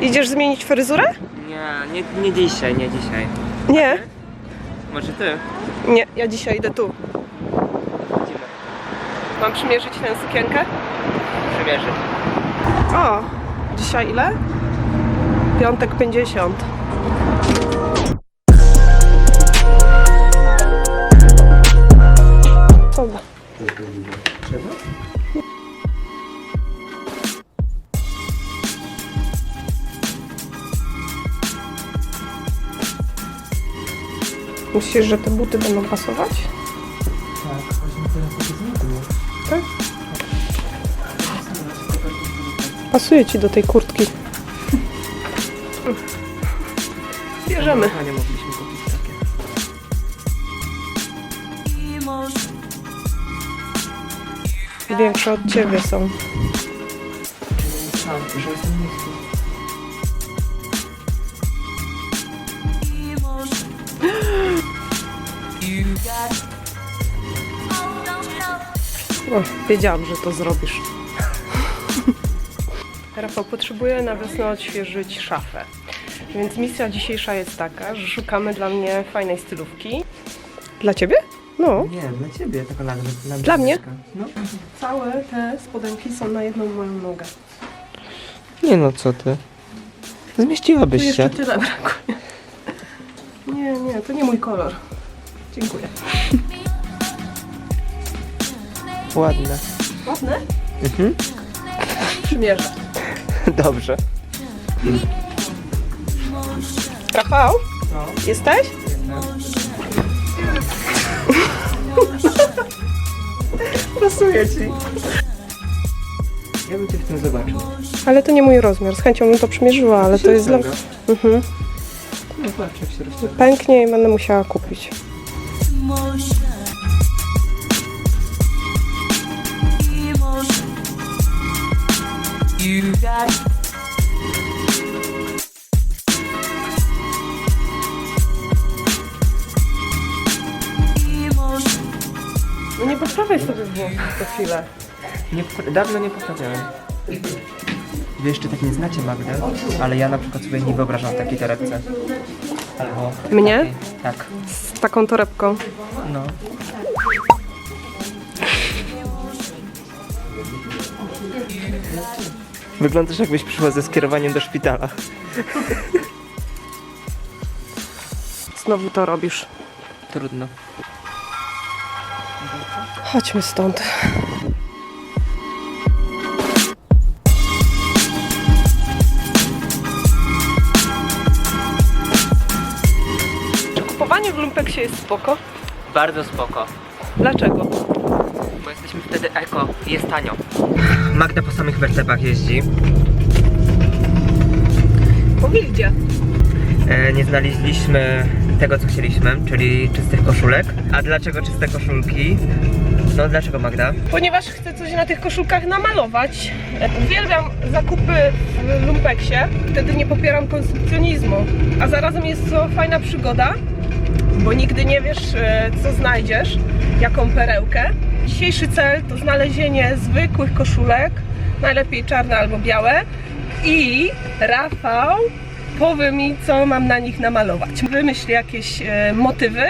Idziesz zmienić fryzurę? Nie, nie, nie dzisiaj, nie dzisiaj. Nie. Może ty? Nie, ja dzisiaj idę tu. Idziemy. Mam przymierzyć tę sukienkę? Przymierzy. O, dzisiaj ile? Piątek 50. Dobra. Myślisz, że te buty będą pasować? Tak, właśnie teraz takie zmieniło. Tak? Pasuje ci do tej kurtki. Bierzemy. Nie mogliśmy kupić takie. Większe od ciebie są. Czyli sam, że jestem niski. O, wiedziałam, że to zrobisz. Rafał, potrzebuję na wiosnę odświeżyć szafę. Więc misja dzisiejsza jest taka, że szukamy dla mnie fajnej stylówki. Dla ciebie? No. Nie, dla ciebie taka dla, dla, Dla mnie? No. Całe te spodenki są na jedną moją nogę. Nie no, co ty? Tu Zmieściłabyś jeszcze się. tyle brakuje. Nie, nie, to nie mój kolor. Dziękuję. Ładne. Ładne? Mhm. Przymierzę. Dobrze. Rafał, No. jesteś? Pasuje ci. Ja bym cię w tym zobaczył. Ale to nie mój rozmiar. Z chęcią bym to przymierzyła, ale to jest dla... Mhm. No patrz jak się rozciąga. Pęknie i będę musiała kupić. No nie poprawiaj sobie co chwilę. Dawno nie poprawiałem. Wy jeszcze tak nie znacie Magdę, ale ja na przykład sobie nie wyobrażam takiej torebce. Albo... Mnie? Tak. Z taką torebką. No. Wyglądasz jakbyś przyszła ze skierowaniem do szpitala. Znowu to robisz. Trudno. Chodźmy stąd. W lumpeksie jest spoko? Bardzo spoko. Dlaczego? Bo jesteśmy wtedy eko i jest tanio. Magda po samych wertepach jeździ. Po Wildzie. E, nie znaleźliśmy tego, co chcieliśmy, czyli czystych koszulek. A dlaczego czyste koszulki? No dlaczego Magda? Ponieważ chcę coś na tych koszulkach namalować. Uwielbiam zakupy w lumpeksie. Wtedy nie popieram konsumpcjonizmu. A zarazem jest to fajna przygoda, bo nigdy nie wiesz, e, co znajdziesz, jaką perełkę. Dzisiejszy cel to znalezienie zwykłych koszulek, najlepiej czarne albo białe. I Rafał powie mi, co mam na nich namalować. Wymyśl jakieś e, motywy.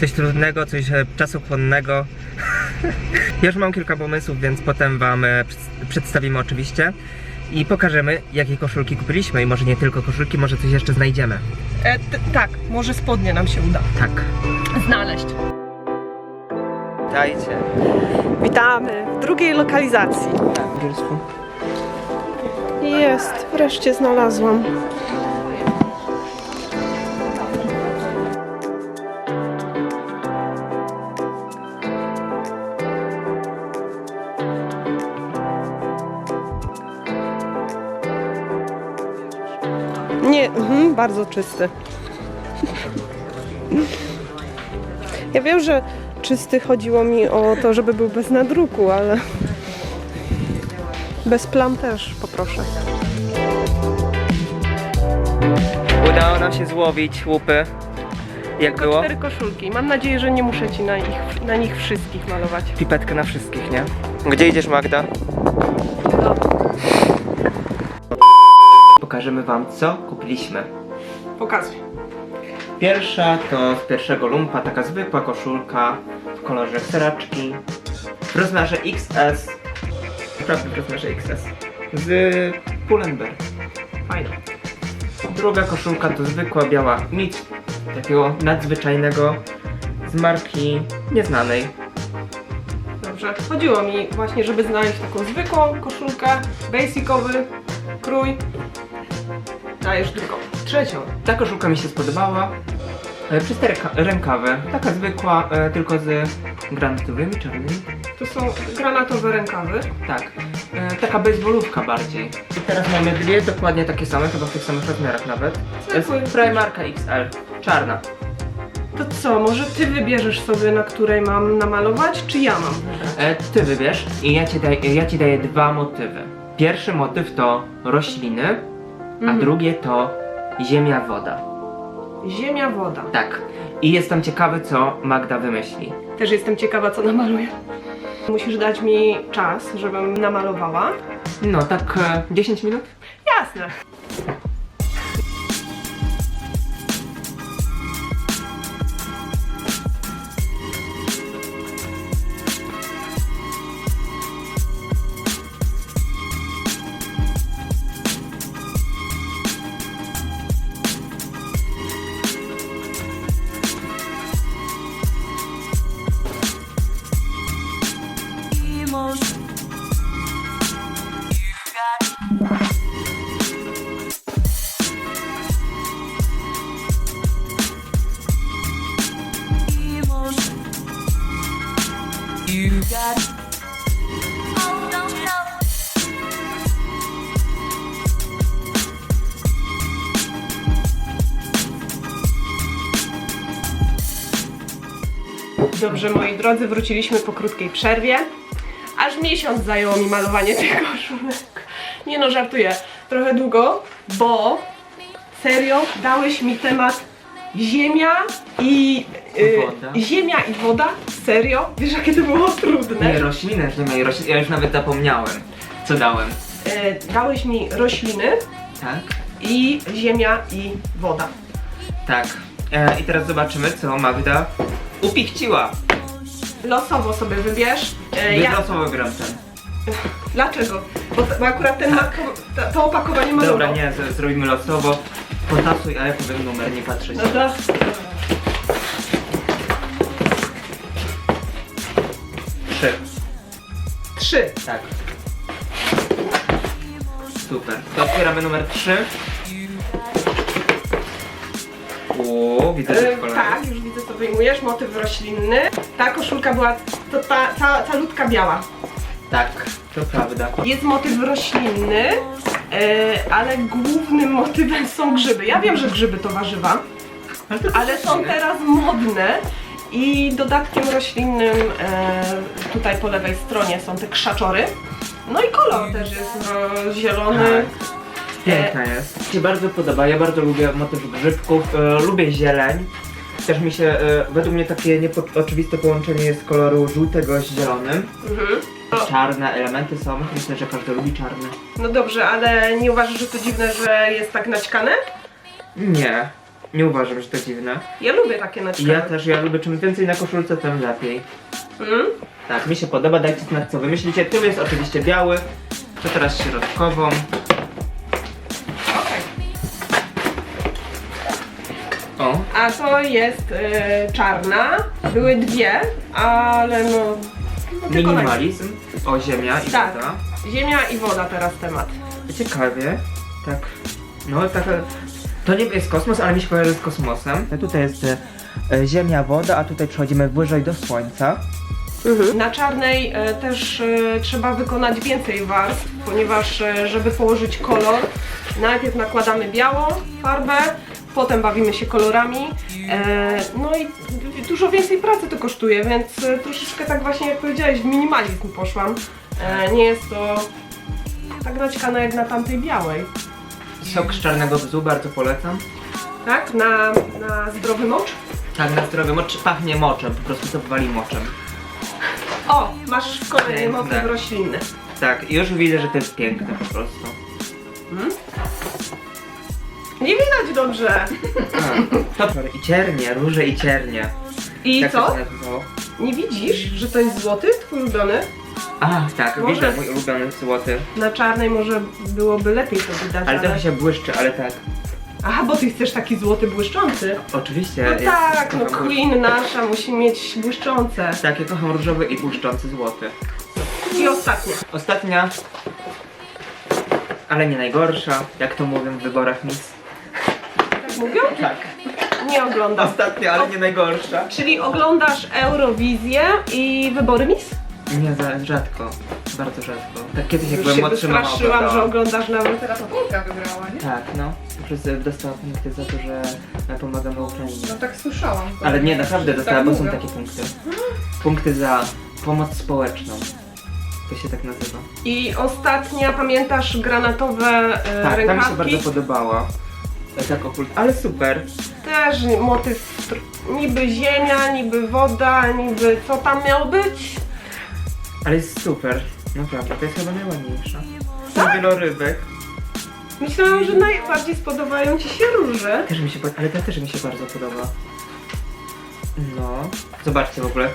Coś trudnego, coś e, czasochłonnego. Ja już mam kilka pomysłów, więc potem Wam e, przed- przedstawimy oczywiście. I pokażemy, jakie koszulki kupiliśmy. I może nie tylko koszulki, może coś jeszcze znajdziemy. E, t- tak, może spodnie nam się uda Tak. znaleźć. Dajcie. Witamy w drugiej lokalizacji. Jest, wreszcie znalazłam. Nie, mhm, bardzo czysty. Ja wiem, że czysty chodziło mi o to, żeby był bez nadruku, ale bez plam też poproszę. Udało nam się złowić łupy. Jak Tylko było? cztery koszulki. Mam nadzieję, że nie muszę ci na, ich, na nich wszystkich malować. Pipetkę na wszystkich, nie? Gdzie idziesz Magda? No. Pokażemy wam co kupiliśmy. Pokazuj. Pierwsza to z pierwszego lumpa taka zwykła koszulka w kolorze seraczki w rozmiarze XS. Naprawdę w rozmiarze XS. Z Pull&Bear. Fajna. Druga koszulka to zwykła biała nic takiego nadzwyczajnego z marki nieznanej. Dobrze. Chodziło mi właśnie, żeby znaleźć taką zwykłą koszulkę, basicowy krój. Dajesz drugą. Trzecią. Ta koszulka mi się spodobała. E, Czyste ręka- rękawy, taka zwykła, e, tylko z granatowymi, czarnymi. To są granatowe rękawy. Tak, e, taka baseballówka bardziej. I teraz mamy dwie dokładnie takie same, chyba w tych samych rozmiarach nawet. To jest Zwykły. Primarka XL, czarna. To co, może ty wybierzesz sobie, na której mam namalować, czy ja mam? E, ty wybierz i ja ci, daj, ja ci daję dwa motywy. Pierwszy motyw to rośliny, a Mhm. drugie to ziemia, woda. Ziemia, woda. Tak. I jestem ciekawy, co Magda wymyśli. Też jestem ciekawa, co namaluję. Musisz dać mi czas, żebym namalowała. No, tak e, 10 minut? Jasne. Dobrze, moi drodzy, wróciliśmy po krótkiej przerwie. Aż miesiąc zajęło mi malowanie tych koszulek. Nie no, żartuję. Trochę długo, bo serio dałeś mi temat ziemia i... y, Woda. ziemia i woda? Serio? Wiesz, jakie to było trudne? Nie, rośliny, ziemia i rośliny. Ja już nawet zapomniałem, co dałem. Y, dałeś mi rośliny Tak? i ziemia i woda. Tak. E, I teraz zobaczymy, co Magda upichciła. Losowo sobie wybierz. Y, Ja... ja... Losowo wygram ten. Dlaczego? Bo, bo akurat ten marko... to, to opakowanie ma Dobra, logo. nie, z- zrobimy losowo. Potasuj, a ja powiem numer, nie patrzeć. No to... Trzy. Trzy. Tak. Super. To otwieramy numer 3. O, widzę E, że kolor. tak, już widzę co wyjmujesz, motyw roślinny. Ta koszulka była to ta, ta, ta ludka biała. Tak, to prawda. Jest motyw roślinny, e, ale głównym motywem są grzyby. Ja wiem, że grzyby to warzywa, Ale, są teraz modne i dodatkiem roślinnym e, tutaj po lewej stronie są te krzaczory. No i kolor też jest e, zielony. Tak. Piękna jest. Mi się bardzo podoba. Ja bardzo lubię motyw grzybków, e, lubię zieleń. Też mi się, e, według mnie takie nieoczywiste połączenie jest koloru żółtego z zielonym. Mhm. Czarne elementy są. Myślę, że każdy lubi czarne. No dobrze, ale nie uważasz, że to dziwne, że jest tak naćkane? Nie, nie uważam, że to dziwne. Ja lubię takie naćkane. Ja też, ja lubię czym więcej na koszulce, tym lepiej. Mhm. Tak, mi się podoba, dajcie znać co wy myślicie. Tył jest oczywiście biały, to teraz środkową. Okej. O, A to jest e, czarna. Były dwie, ale no. no tylko minimalizm. O, ziemia i Tak. woda. Ziemia i woda teraz temat. Ciekawie, tak. No, tak. To nie jest kosmos, ale mi się kojarzy z kosmosem. Tutaj jest e, ziemia, woda, a tutaj przechodzimy wyżej do słońca. Na czarnej e, też e, trzeba wykonać więcej warstw, ponieważ e, żeby położyć kolor, najpierw nakładamy białą farbę, potem bawimy się kolorami. E, no i dużo więcej pracy to kosztuje, więc e, troszeczkę tak właśnie jak powiedziałeś, w minimalizm poszłam. E, nie jest to tak naćkane jak na tamtej białej. Sok z czarnego bzu, bardzo polecam. Tak? Na, na zdrowy mocz. Tak, na zdrowie. Mocz, pachnie moczem, po prostu to powali moczem. O, masz kolejny motyw roślinny. Tak, i już widzę, że to jest piękne po prostu. Mm? Widać dobrze. A, to i ciernie, róże i ciernie. I Jak co? to się nazywało? Nie widzisz, że to jest złoty, twój ulubiony? A, tak, Może- widzę mój ulubiony złoty. Na czarnej może byłoby lepiej to widać, Ale ale... trochę się błyszczy, ale tak. Aha, bo ty chcesz taki złoty błyszczący. Oczywiście. No ja tak, no kocham Queen nasza musi mieć błyszczące. Tak, ja kocham różowy i błyszczący złoty. I ostatnia. Ostatnia, ale nie najgorsza, jak to mówią w wyborach Miss. Tak mówią? Tak. Nie oglądam. Ostatnia, ale nie najgorsza. Czyli oglądasz Eurowizję i wybory Miss? Nie, za rzadko. Bardzo rzadko. Tak kiedyś jak Już byłem się młodszy, mama wystraszyłam, że oglądała. oglądasz nawet. Teraz Polka wygrała, nie? Tak, no. Przez dostała punkty za to, że pomagamy Ukrainie. No tak słyszałam. Ale nie, naprawdę dostała, tak bo są mówią. takie punkty. Punkty za pomoc społeczną. To się tak nazywa. I ostatnia, pamiętasz granatowe e, Tak, ta mi się rękawki? bardzo podobała. Tak okult, ale super. Też motyw tr- niby ziemia, niby woda, niby co tam miało być? Ale jest super. Naprawdę, to jest chyba najładniejsza. Tak? Wielorybek. Myślałam, że najbardziej spodobają ci się róże. Też mi się, pod- ale ta też mi się bardzo podoba. No. Zobaczcie w ogóle.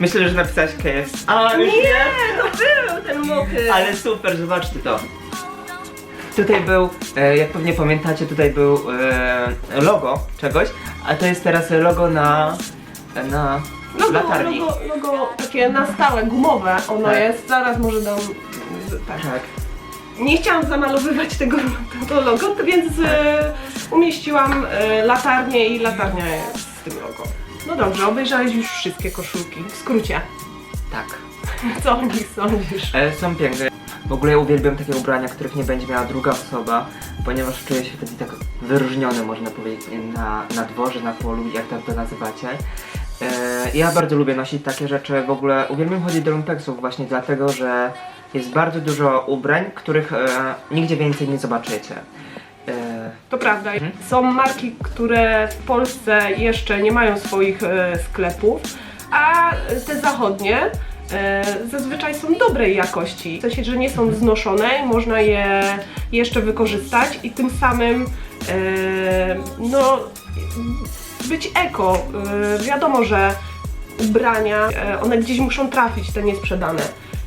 Myślę, że napisałeś KS. A, już Nie, to był ten motyw. Ale super, zobaczcie to. Tutaj był, e, jak pewnie pamiętacie, tutaj był e, logo czegoś, a to jest teraz logo na, na Logo, latarni. logo, logo takie na stałe, gumowe ono Tak. jest. Zaraz może dam... Tak. Tak. Nie chciałam zamalowywać tego, tego logo, to więc e, umieściłam e, latarnię i latarnia jest z tym logo. No dobrze, obejrzałeś już wszystkie koszulki. W skrócie, Tak. co o nich sądzisz? E, są piękne. W ogóle ja uwielbiam takie ubrania, których nie będzie miała druga osoba, ponieważ czuję się wtedy tak wyróżniony, można powiedzieć, na, na dworze, na polu, jak tam to nazywacie. E, ja bardzo lubię nosić takie rzeczy, w ogóle uwielbiam chodzić do lumpeksów właśnie dlatego, że jest bardzo dużo ubrań, których e, nigdzie więcej nie zobaczycie. E, To prawda. Mhm. Są marki, które w Polsce jeszcze nie mają swoich e, sklepów, a te zachodnie zazwyczaj są dobrej jakości. W sensie, że nie są znoszone można je jeszcze wykorzystać i tym samym e, no, być eko. E, wiadomo, że ubrania, e, one gdzieś muszą trafić, te niesprzedane.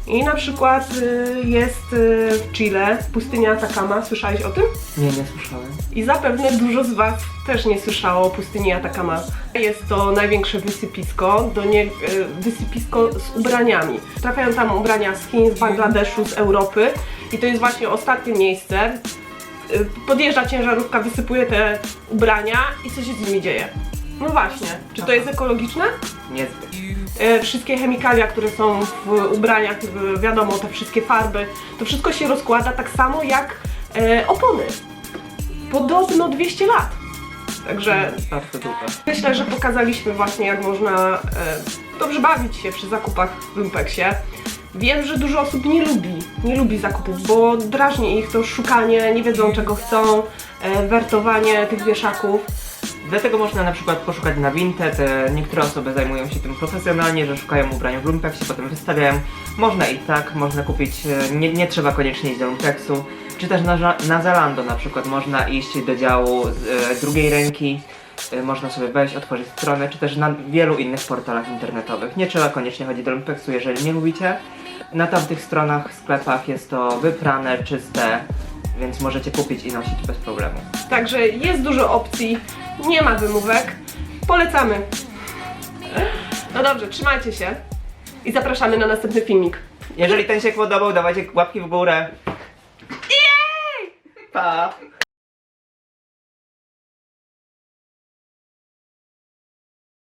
I na przykład e, jest e, w Chile pustynia Atacama, słyszałeś o tym? nie, nie słyszałem. I zapewne dużo z Was też nie słyszało o pustyni Atacama. Jest to największe wysypisko, do nie, e, wysypisko z ubraniami. Trafiają tam ubrania z Chin, z Bangladeszu, z Europy i to jest właśnie ostatnie miejsce. Podjeżdża ciężarówka, wysypuje te ubrania i co się z nimi dzieje? No właśnie, czy to jest ekologiczne? Niezbyt. e, wszystkie chemikalia, które są w ubraniach, e, wiadomo, te wszystkie farby, to wszystko się rozkłada tak samo jak e, opony. Podobno 200 lat. Także myślę, że pokazaliśmy właśnie jak można e, dobrze bawić się przy zakupach w Lumpeksie. Wiem, że dużo osób nie lubi, nie lubi zakupów, bo drażni ich to szukanie, nie wiedzą czego chcą, e, wertowanie tych wieszaków. Dlatego można na przykład poszukać na Vinted. e, Niektóre osoby zajmują się tym profesjonalnie, że szukają ubrań w Lumpeksie, potem wystawiają. Można i tak, można kupić, e, nie, nie trzeba koniecznie iść do Lumpeksu. Czy też na, na Zalando na przykład można iść do działu e, drugiej ręki. Można sobie wejść, otworzyć stronę, czy też na wielu innych portalach internetowych. Nie trzeba koniecznie chodzić do Lumpeksu, jeżeli nie lubicie. Na tamtych stronach, sklepach jest to wyprane, czyste, więc możecie kupić i nosić bez problemu. Także jest dużo opcji, nie ma wymówek. Polecamy. No dobrze, trzymajcie się i zapraszamy na następny filmik. Jeżeli ten się podobał, dawajcie łapki w górę. Jej! Pa!